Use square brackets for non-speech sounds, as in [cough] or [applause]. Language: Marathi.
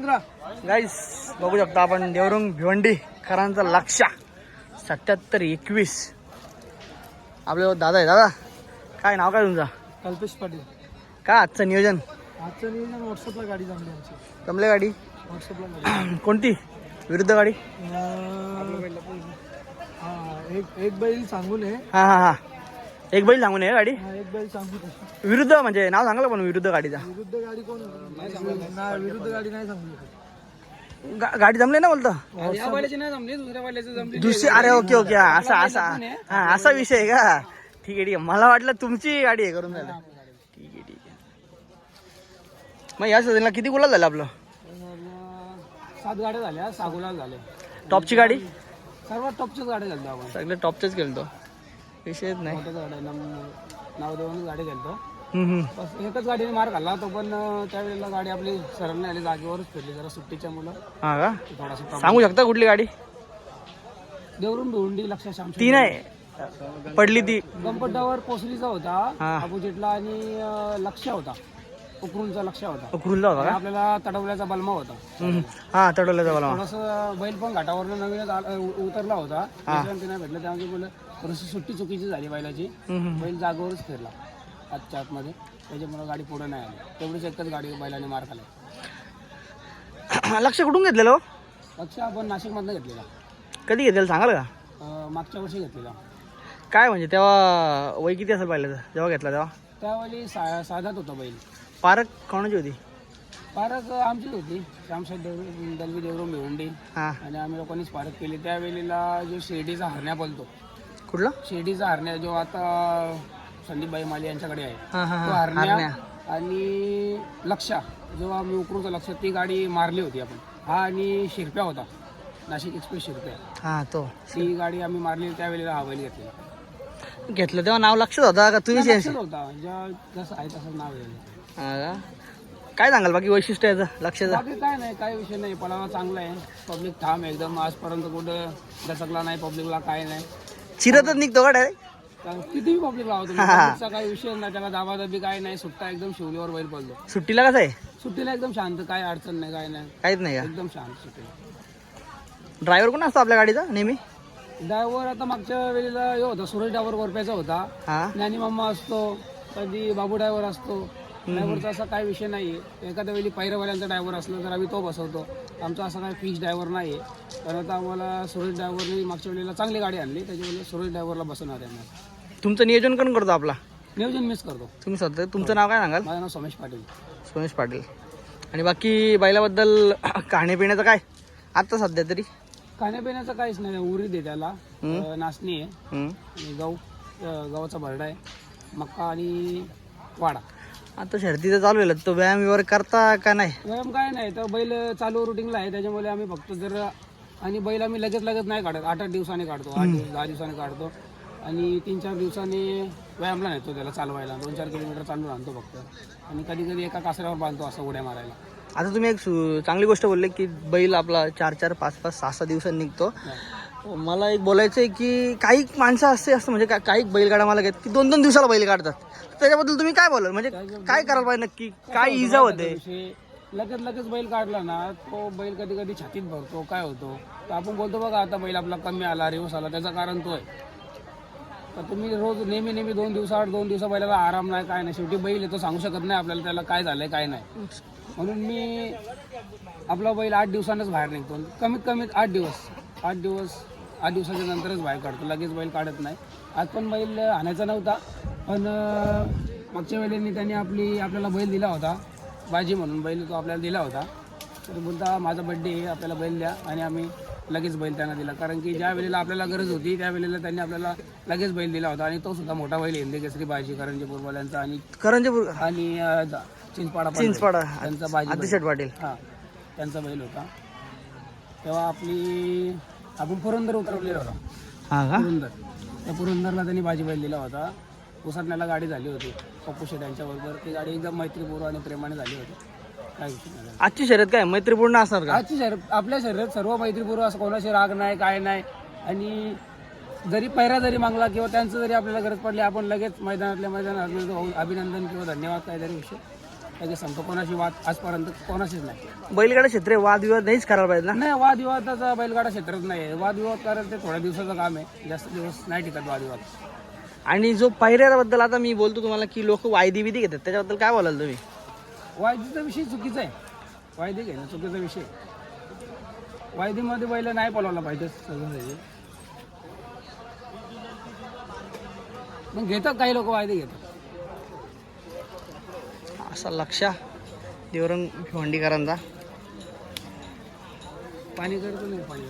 गाईस बघू शकता आपण देवरुंग भिवंडी खरांचा लक्ष सत्याहत्तर एकवीस. आपले दादा आहे दादा. काय नाव काय तुमचं? कल्पेश पाटील. काय आजचं नियोजन? आजचं नियोजन व्हॉट्सअपला गाडी जमली आमची. जमले गाडी? व्हॉट्सअपला [clears throat] कोणती? विरुद्ध गाडी? हा एक एक बैल सांगून आहे हा हा हा. एक बैल सांगून आहे गाडी. हा एक बैल सांगू विरुद्ध म्हणजे नाव सांगलं पण विरुद्ध गाडीचा. विरुद्ध गाडी कोण नाही विरुद्ध गाडी नाही सांगू. गा- गाडी जमली ना बोलतो? या बैलाची नाही जमली दुसऱ्या बैलाची जमली. दुसरी अरे ओके ओके. हा, असा असा. हा असा विषय आहे का? ठीक आहे ठीक आहे. मला वाटलं तुमची गाडी आहे करून झालं ठीक आहे ठीक आहे. मग या सीझनला किती गुलाल झालं आपलं? सात गाड्या झाल्या सहा गुलाल झाले. टॉपची गाडी? सर्वात टॉपच्याच गाड्या झाल्या आपण. सगळे टॉपचेच गेलतो विषयच नाही. नाव- देऊन गाडी गेलतो हम्म, हम्म. बस एकच गाडीने मार खाल्ला तो पण अं, त्यावेळेला गाडी आपली सरळ नाही आली जागेवरच फिरली. जरा सुट्टीच्या मुलं. हा का? थोडासा problem. सांगू शकता कुठली गाडी? देवरून भिवंडी लक्ष श्याम ती नाही. पडली ती. गणपटावर पोसलीचा होता हा. अपोजिटला आणि अं, लक्ष होता. उकरूनचा लक्ष होता. उकरूनला होता का? आपल्याला तडवल्याचा बलमा होता. हम्म. हा तडवलं जाऊ मला थोडस बैल पण घाटावरनं नवीनच उ- उतरला होता. विश्रांती नाही भेटलं. त्यामध्ये बोल थोडीशी सुट्टी चुकीची झाली बैलाची. हम्म. बैल जागेवरच फिरला. आजच्या आतमध्ये. त्याच्यामुळे गाडी पुढे नाही आली. तेवढीच एकच गाडी बैलाने मार खाल्ला. [coughs] लक्ष कुठून घेतलेलं हो? लक्ष आपण नाशिकमधनं घेतलेला. कधी घेतलेलं? सांगाल का? अं, मागच्या वर्षी घेतलेला. काय म्हणजे तेव्हा वय किती असेल पाहिलं जेव्हा घेतला तेव्हा? त्यावेळी सा साधात होता बैल. पारक कोणाची होती? पारक आमचीच होती. देव दलवी देवरूम भिवंडी हा. आणि आम्ही लोकांनीच पारक केली. त्यावेळेला जो शिर्डीचा हरण्या बोलतो कुठला? शिर्डीचा हरण्या जो आता संदीपबाई माली यांच्याकडे आहे. हा हा तो हा. हरण्या हरण्या. आणि लक्षा जेव्हा आम्ही उकरूचं लक्ष ती गाडी मारली होती आपण. हा आणि शिरप्या होता. नाशिक एक्सप्रेस शिरप्या. हा तो. ती गाडी आम्ही मारली. त्यावेळेला हा बैल घेतलेला घेतलं. तेव्हा नाव लक्षात होता का? तुम्ही चेंज होता. ज्या जसं आहे तसं नाव आहे. हा? काय सांगाल बाकी वैशिष्ट्य याचं? लक्षाचं बाकी काय नाही काय विषय नाही. पलावा चांगला आहे. पब्लिक ठाम आहे एकदम. आजपर्यंत कुठं दचकला नाही पब्लिकला काय नाही. चिरतच निघतो का डायरेक्ट तर कितीही पब्लिक लावतो पब्लिकचा काही विषय नाही. त्याला दाबादाबी काय नाही. सुट्टा एकदम शिवलीवर बैल पडलो सुट्टीला कसं आहे? सुट्टीला एकदम शांत काय अडचण नाही काय नाही. काहीच नाही का? एकदम शांत सुट्टीला ड्रायव्हर कोण असतो आपल्या गाडीचा नेहमी? ड्रायव्हर आता मागच्या वेळेला हे होता. सुरेश ड्रायव्हर वरप्याचा होता. हा. ज्ञानी मामा असतो. कधी बाबू ड्रायव्हर असतो. ड्रायव्हरचा असा काही विषय नाही आहे एखाद्या वेळी पैरवाल्यांचा ड्रायव्हर असला तर आम्ही तो बसवतो. आमचा असा काही फिक्स ड्रायव्हर नाही आहे तर आता आम्हाला सुरेश ड्रायव्हरने मागच्या वेळेला चांगली गाडी आणली त्याच्यामुळे सुरेश ड्रायव्हरला बसवणार आहे आम्हाला तुमचं नियोजन कोण करतो आपला? नियोजन मिस करतो. तुम्ही स्वतः तुमचं नाव काय सांगाल? माझं नाव सोमेश पाटील. सोमेश पाटील. आणि बाकी बैलाबद्दल खाण्यापिण्याचं काय? आता सध्या तरी? खाण्यापिण्याचं काहीच नाही. उरी दे त्याला. अं, नाचणी आहे. हम्म. आणि गहू अं, गव्हाचा भरडा आहे. मक्का आणि वाडा. आता शर्तीचं चालू आहे तो व्यायाम वगैरे करता का नाही? व्यायाम काय नाही तर बैल चालू रुटीनला आहे त्याच्यामुळे आम्ही फक्त जर आणि बैल आम्ही लगेच लगेच नाही काढत आठ आठ दिवसाने काढतो आठ दिवस दहा दिवसाने काढतो. आणि तीन चार दिवसांनी व्यायामला नेतो त्याला चालवायला दोन चार किलोमीटर चालून आणतो फक्त. आणि कधी कधी एका कासऱ्यावर बांधतो असं उड्या मारायला. आता तुम्ही एक चांगली गोष्ट बोलले की बैल आपला चार चार पाच पाच सहा सहा दिवसांनी निघतो. मला एक बोलायचं आहे की काही माणसं असे असतं म्हणजे का- काही बैलगाडा मला घेत की दोन दोन दिवसाला बैल काढतात. त्याच्याबद्दल तुम्ही काय बोलाल? म्हणजे काय करायला पाहिजे नक्की? काय इजा होते? लगेच लगेच बैल काढला ना तो बैल कधी कधी छातीत भरतो काय होतो? तर आपण बोलतो बघा आता बैल आपला कमी आला रिवर्स आला त्याचं कारण तो आहे. तर तुम्ही रोज नेहमी नेहमी दोन दिवसाआड दोन दिवसा बैलाला आराम नाही काय नाही. शेवटी बैल आहे तो सांगू शकत नाही आपल्याला त्याला काय झालंय काय नाही. म्हणून मी आपला बैल आठ दिवसांनाच बाहेर निघतो. कमीत कमीत आठ दिवस. आठ दिवस आठ दिवसाच्या नंतरच बाहेर काढतो. लगेच बैल काढत नाही. आज पण बैल आणायचा नव्हता पण मागच्या वेळेला त्यांनी आपली आपल्याला बैल दिला होता. बाजी म्हणून बैल तो आपल्याला दिला होता. तर बोलता माझा बड्डे आहे आपल्याला बैल द्या. आणि आम्ही लगेच बैल त्यांना दिला. कारण की ज्या वेळेला आपल्याला गरज होती त्या वेळेला त्यांनी आपल्याला लगेच बैल दिला होता. आणि तो सुद्धा मोठा बैल हिंदी केसरी बाजी करंजी बोरवाल्यांचा आणि करंजे आणि चिंचपाडा चिंचपाडा त्यांचा बाजी पाटील हा त्यांचा बैल होता. तेव्हा आपली आपण पुरंदर उतरवलेला होता. हा का? पुरंदर. त्या पुरंदरला त्यांनी बैल दिला होता. उसाटण्याला गाडी झाली होती. पप्पू शेट यांच्याबरोबर. ती गाडी एकदम मैत्रीपूर्व आणि प्रेमाने झाली होती. काय विषय नाही. आजची शर्यत काय? मैत्रीपूर्ण असणार का? आजची शर्यत आपल्या शरीरात सर्व मैत्रीपूर्व असं कोणाशी राग नाही काय नाही. आणि जरी पैरा जरी मागला किंवा त्यांचं जरी आपल्याला गरज पडली आपण लगेच मैदानातल्या मैदानात अभिनंदन किंवा धन्यवाद काहीतरी विषय. त्याचे संप कोणाशी वाद आजपर्यंत कोणाशीच नाही. बैलगाडा क्षेत्र वादविवाद नाहीच करायला पाहिजे ना? नाही वादविवादाचा बैलगाडा क्षेत्रात नाही आहे. वादविवाद करायला ते थोड्या दिवसाचं काम आहे जास्त दिवस नाही टिकत वादविवाद. आणि जो पहिऱ्याबद्दल आता मी बोलतो तुम्हाला की लोक वायदी विधी घेतात त्याच्याबद्दल काय बोलाल तुम्ही? वायदीचा विषय चुकीचा आहे. वायदी घेणं चुकीचा विषय आहे. वायदीमध्ये बैल नाही पळवला पाहिजे सहजासहजी. पण घेतात काही लोक वायदे घेतात. असा लक्षा देवरंग भिवंडीकरांचा. पाणी करतो नाही पाणी.